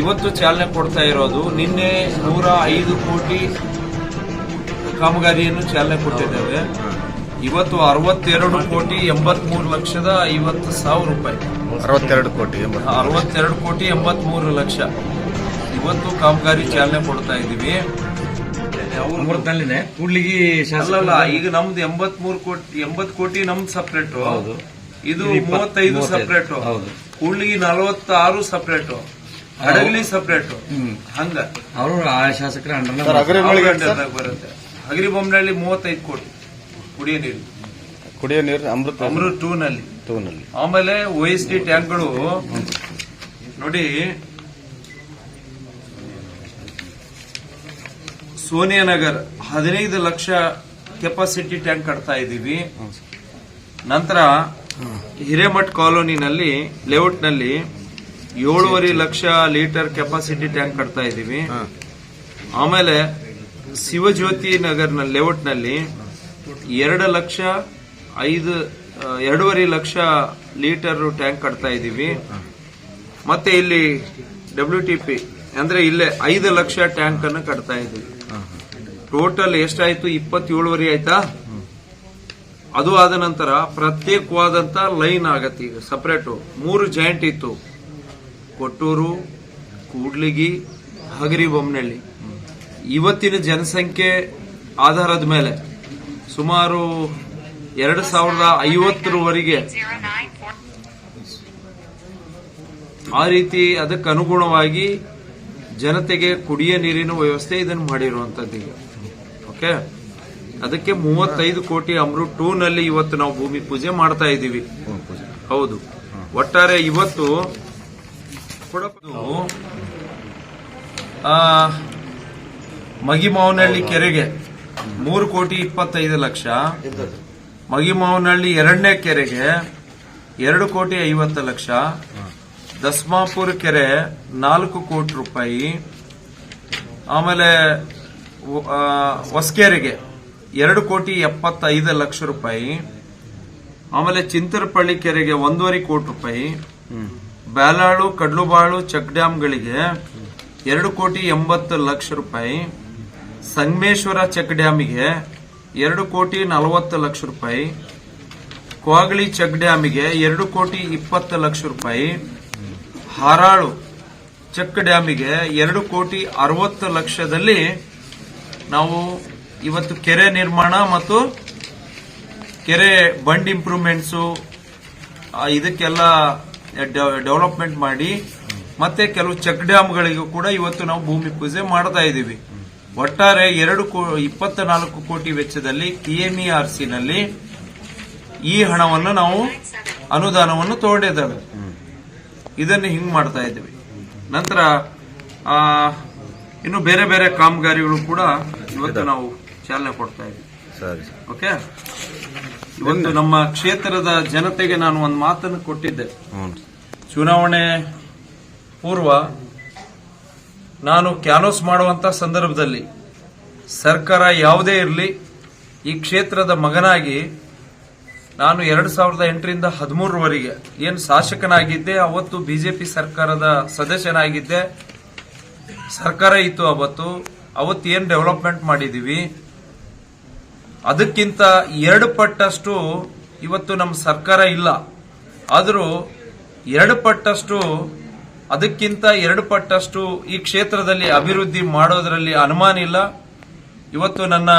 ಇವತ್ತು ಚಾಲನೆ ಕೊಡ್ತಾ ಇರೋದು ನಿನ್ನೆ ನೂರ ಐದು ಕೋಟಿ ಕಾಮಗಾರಿಯನ್ನು ಚಾಲನೆ ಕೊಟ್ಟಿದ್ದೇವೆ. ಇವತ್ತು ಅರವತ್ತೆರಡು ಕೋಟಿ ಎಂಬತ್ಮೂರು ಲಕ್ಷದ ಐವತ್ತು ಸಾವಿರ ರೂಪಾಯಿ. ಅರವತ್ತೆರಡು ಕೋಟಿ ಅರವತ್ತೆರಡು ಕೋಟಿ ಎಂಬತ್ಮೂರು ಲಕ್ಷ. ಇವತ್ತು ಕಾಮಗಾರಿ ಚಾಲನೆ ಕೊಡ್ತಾ ಇದ್ದೀವಿ. ಕೂಡ್ಲಿಗೆ ಅಲ್ಲಲ್ಲ ಈಗ ನಮ್ದು ಎಂಬತ್ಮೂರು ಕೋಟಿ ಎಂಬತ್ ಕೋಟಿ ನಮ್ದು ಸಪ್ರೇಟು ಹೌದು. ಇದು ಮೂವತ್ತೈದು ಸಪ್ರೇಟು. ಕೂಡ್ಲಿಗಿ ನಲವತ್ತಾರು ಸಪ್ರೇಟ್ ಹಡಗಲಿ ಸಪ್ರೇಟ್ ಹ್ಮ್. ಹಂಗ. ಅವರು ಆ ಶಾಸಕರ ಬರುತ್ತೆ ಅಗ್ರಿ ಬರುತ್ತೆ. ಮೂವತ್ತೈದು ಕೋಟಿ ಕುಡಿಯೋ ನೀರು. ಕುಡಿಯೋ ನೀರು ಅಮೃತ. ಅಮೃತ ಟೂ ನಲ್ಲಿ ಟೂನಲ್ಲಿ. ಆಮೇಲೆ ಒ ಎಸ್ ಡಿ ಟ್ಯಾಂಕ್ಗಳು. ನೋಡಿ ಸೋನಿಯಾ ನಗರ್ ಹದಿನೈದು ಲಕ್ಷ ಕೆಪಾಸಿಟಿ ಟ್ಯಾಂಕ್ ಕಟ್ತಾ ಇದ್ದೀವಿ. ನಂತರ ಹಿರೇಮಠ್ ಕಾಲೋನಿನಲ್ಲಿ ಲೇಔಟ್ನಲ್ಲಿ ಏಳೂವರೆ ಲಕ್ಷ ಲೀಟರ್ ಕೆಪಾಸಿಟಿ ಟ್ಯಾಂಕ್ ಕಟ್ತಾ ಇದ್ದೀವಿ. ಆಮೇಲೆ ಶಿವಜ್ಯೋತಿ ನಗರ್ನ ಲೇಔಟ್ನಲ್ಲಿ ಎರಡು ಲಕ್ಷ ಐದು ಎರಡೂವರೆ ಲಕ್ಷ ಲೀಟರ್ ಟ್ಯಾಂಕ್ ಕಟ್ತಾ ಇದ್ದೀವಿ. ಮತ್ತೆ ಇಲ್ಲಿ ಡಬ್ಲ್ಯೂ ಟಿ ಪಿ ಅಂದ್ರೆ ಇಲ್ಲೇ ಐದು ಲಕ್ಷ ಟ್ಯಾಂಕ್ ಅನ್ನು ಕಟ್ತಾ ಇದ್ದೀವಿ. ಟೋಟಲ್ ಎಷ್ಟಾಯ್ತು? ಇಪ್ಪತ್ತೇಳುವರೆ ಆಯ್ತಾ? ಅದು ಆದ ನಂತರ ಪ್ರತ್ಯೇಕವಾದಂತ ಲೈನ್ ಆಗತ್ತೆ ಈಗ ಸಪ್ರೇಟು ಮೂರು ಜಾಯಿಂಟ್ ಇತ್ತು. ಕೊಟ್ಟೂರು ಕೂಡ್ಲಿಗಿ ಹಗರಿಬೊಮ್ಮನಹಳ್ಳಿ ಇವತ್ತಿನ ಜನಸಂಖ್ಯೆ ಆಧಾರದ ಮೇಲೆ ಸುಮಾರು ಎರಡು ಸಾವಿರದ ಐವತ್ತರವರೆಗೆ ಆ ರೀತಿ ಅದಕ್ಕೆ ಅನುಗುಣವಾಗಿ ಜನತೆಗೆ ಕುಡಿಯ ನೀರಿನ ವ್ಯವಸ್ಥೆ ಇದನ್ನು ಮಾಡಿರುವಂತದ್ದು ಈಗ. ಓಕೆ? ಅದಕ್ಕೆ ಮೂವತ್ತೈದು ಕೋಟಿ ಅಮೃತ್ ಟೂ ನಲ್ಲಿ ಇವತ್ತು ನಾವು ಭೂಮಿ ಪೂಜೆ ಮಾಡ್ತಾ ಇದ್ದೀವಿ. ಹೌದು. ಒಟ್ಟಾರೆ ಇವತ್ತು ಮಗಿಮಾವನಹಳ್ಳಿ ಕೆರೆಗೆ ಮೂರು ಕೋಟಿ ಇಪ್ಪತ್ತೈದು ಲಕ್ಷ. ಮಗಿಮಾವನಹಳ್ಳಿ ಎರಡನೇ ಕೆರೆಗೆ ಎರಡು ಕೋಟಿ ಐವತ್ತು ಲಕ್ಷ. ದಸ್ಮಾಪುರ ಕೆರೆ ನಾಲ್ಕು ಕೋಟಿ ರೂಪಾಯಿ. ಆಮೇಲೆ ಹೊಸಕೆರೆಗೆ ಎರಡು ಕೋಟಿ ಎಪ್ಪತ್ತೈದು ಲಕ್ಷ ರೂಪಾಯಿ. ಆಮೇಲೆ ಚಿಂತರಪಳ್ಳಿ ಕೆರೆಗೆ ಒಂದೂವರೆ ಕೋಟಿ ರೂಪಾಯಿ. ಬ್ಯಾಲಾಳು, ಕಡ್ಲುಬಾಳು ಚೆಕ್ ಡ್ಯಾಂಗಳಿಗೆ ಎರಡು ಕೋಟಿ ಎಂಬತ್ತು ಲಕ್ಷ ರೂಪಾಯಿ. ಸಂಗಮೇಶ್ವರ ಚೆಕ್ ಡ್ಯಾಮಿಗೆ ಎರಡು ಕೋಟಿ ನಲವತ್ತು ಲಕ್ಷ ರೂಪಾಯಿ. ಕೋಗಳಿ ಚೆಕ್ ಡ್ಯಾಮಿಗೆ ಎರಡು ಕೋಟಿ ಇಪ್ಪತ್ತು ಲಕ್ಷ ರೂಪಾಯಿ. ಹಾರಾಳು ಚೆಕ್ ಡ್ಯಾಮಿಗೆ ಎರಡು ಕೋಟಿ ಅರವತ್ತು ಲಕ್ಷದಲ್ಲಿ ನಾವು ಇವತ್ತು ಕೆರೆ ನಿರ್ಮಾಣ ಮತ್ತು ಕೆರೆ ಬಂಡ್ ಇಂಪ್ರೂವ್ಮೆಂಟ್ಸು ಇದಕ್ಕೆಲ್ಲ ಡೆವಲಪ್ಮೆಂಟ್ ಮಾಡಿ ಮತ್ತೆ ಕೆಲವು ಚೆಕ್ ಡ್ಯಾಮ್ಗಳಿಗೂ ಕೂಡ ಇವತ್ತು ನಾವು ಭೂಮಿ ಪೂಜೆ ಮಾಡ್ತಾ ಇದ್ದೀವಿ. ಒಟ್ಟಾರೆ ಎರಡು ಇಪ್ಪತ್ತ ನಾಲ್ಕು ಕೋಟಿ ವೆಚ್ಚದಲ್ಲಿ ಸಿ ನಲ್ಲಿ ಈ ಹಣವನ್ನು ನಾವು ಅನುದಾನವನ್ನು ತಗೊಂಡಿದ್ದೇವೆ. ಇದನ್ನು ಹಿಂಗ್ ಮಾಡ್ತಾ ಇದ್ದೀವಿ. ನಂತರ ಇನ್ನು ಬೇರೆ ಬೇರೆ ಕಾಮಗಾರಿಗಳು ಕೂಡ ಇವತ್ತು ನಾವು ಚಾಲನೆ ಕೊಡ್ತಾ ಇದ್ದೀವಿ. ಸರಿ. ಓಕೆ? ಇವತ್ತು ನಮ್ಮ ಕ್ಷೇತ್ರದ ಜನತೆಗೆ ನಾನು ಒಂದು ಮಾತನ್ನು ಕೊಟ್ಟಿದ್ದೆ. ಚುನಾವಣೆ ಪೂರ್ವ ನಾನು ಕ್ಯಾನೋಸ್ ಮಾಡುವಂತ ಸಂದರ್ಭದಲ್ಲಿ ಸರ್ಕಾರ ಯಾವುದೇ ಇರಲಿ ಈ ಕ್ಷೇತ್ರದ ಮಗನಾಗಿ ನಾನು ಎರಡು ಸಾವಿರದ ಎಂಟರಿಂದ ಹದಿಮೂರವರೆಗೆ ಏನು ಶಾಸಕನಾಗಿದ್ದೆ ಅವತ್ತು ಬಿಜೆಪಿ ಸರ್ಕಾರದ ಸದಸ್ಯನಾಗಿದ್ದೆ. ಸರ್ಕಾರ ಇತ್ತು ಅವತ್ತು ಅವತ್ತು ಏನು ಡೆವಲಪ್ಮೆಂಟ್ ಮಾಡಿದೀವಿ ಅದಕ್ಕಿಂತ ಎರಡು ಪಟ್ಟಷ್ಟು ಇವತ್ತು ನಮ್ಮ ಸರ್ಕಾರ ಇಲ್ಲ. ಆದರೂ ಎರಡು ಪಟ್ಟಷ್ಟು, ಅದಕ್ಕಿಂತ ಎರಡು ಪಟ್ಟಷ್ಟು ಈ ಕ್ಷೇತ್ರದಲ್ಲಿ ಅಭಿವೃದ್ಧಿ ಮಾಡೋದರಲ್ಲಿ ಅನುಮಾನ ಇಲ್ಲ. ಇವತ್ತು ನನ್ನ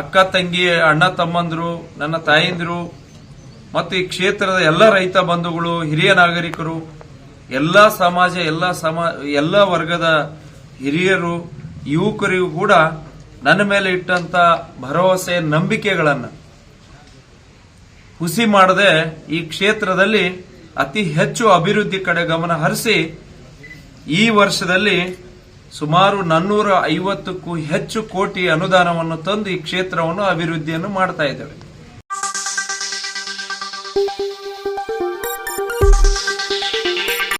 ಅಕ್ಕ, ತಂಗಿ, ಅಣ್ಣ, ತಮ್ಮಂದರು, ನನ್ನ ತಾಯಂದಿರು ಮತ್ತು ಈ ಕ್ಷೇತ್ರದ ಎಲ್ಲ ರೈತ ಬಂಧುಗಳು, ಹಿರಿಯ ನಾಗರಿಕರು, ಎಲ್ಲ ಸಮಾಜ, ಎಲ್ಲ ಸಮ, ಎಲ್ಲ ವರ್ಗದ ಹಿರಿಯರು, ಯುವಕರಿಗೂ ಕೂಡ ನನ್ನ ಮೇಲೆ ಇಟ್ಟಂತ ಭರವಸೆ, ನಂಬಿಕೆಗಳನ್ನ ಹುಸಿ ಮಾಡದೆ ಈ ಕ್ಷೇತ್ರದಲ್ಲಿ ಅತಿ ಹೆಚ್ಚು ಅಭಿವೃದ್ಧಿ ಕಡೆ ಗಮನ ಹರಿಸಿ ಈ ವರ್ಷದಲ್ಲಿ ಸುಮಾರು ನಾನ್ನೂರ ಐವತ್ತಕ್ಕೂ ಹೆಚ್ಚು ಕೋಟಿ ಅನುದಾನವನ್ನು ತಂದು ಈ ಕ್ಷೇತ್ರವನ್ನು ಅಭಿವೃದ್ಧಿಯನ್ನು ಮಾಡ್ತಾ ಇದ್ದೇವೆ.